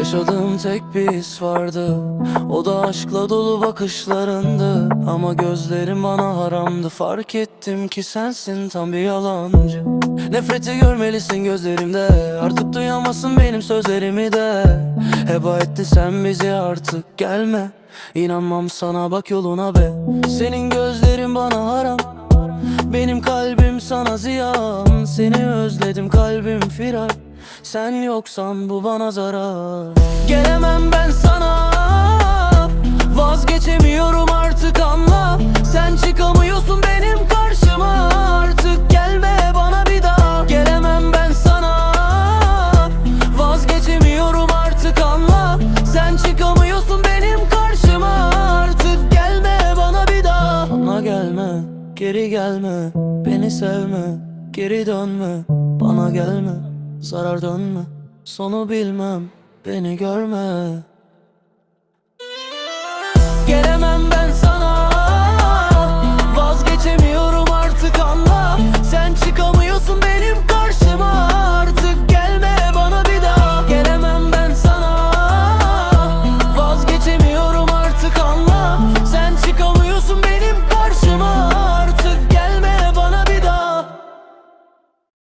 Yaşadığım tek bir his vardı. O da aşkla dolu bakışlarındı. Ama gözlerim bana haramdı. Fark ettim ki sensin tam bir yalancı. Nefreti görmelisin gözlerimde. Artık duyamazsın benim sözlerimi de. Heba etti sen bizi artık. Gelme. İnanmam sana. Bak yoluna be. Senin gözlerin bana haram. Benim kalbim sana ziyan. Seni özledim kalbim firar Sen yoksan bu bana zarar. Gelemem ben sana. Vazgeçemiyorum artık anla. Sen çıkamıyorsun benim karşıma Artık. Gelme bana bir daha. Gelemem ben sana. Vazgeçemiyorum artık anla. Sen çıkamıyorsun benim karşıma Artık. Gelme bana bir daha. Bana gelme geri gelme. Beni sevme geri dönme. Bana gelme zarar dönme Sonu bilmem beni görme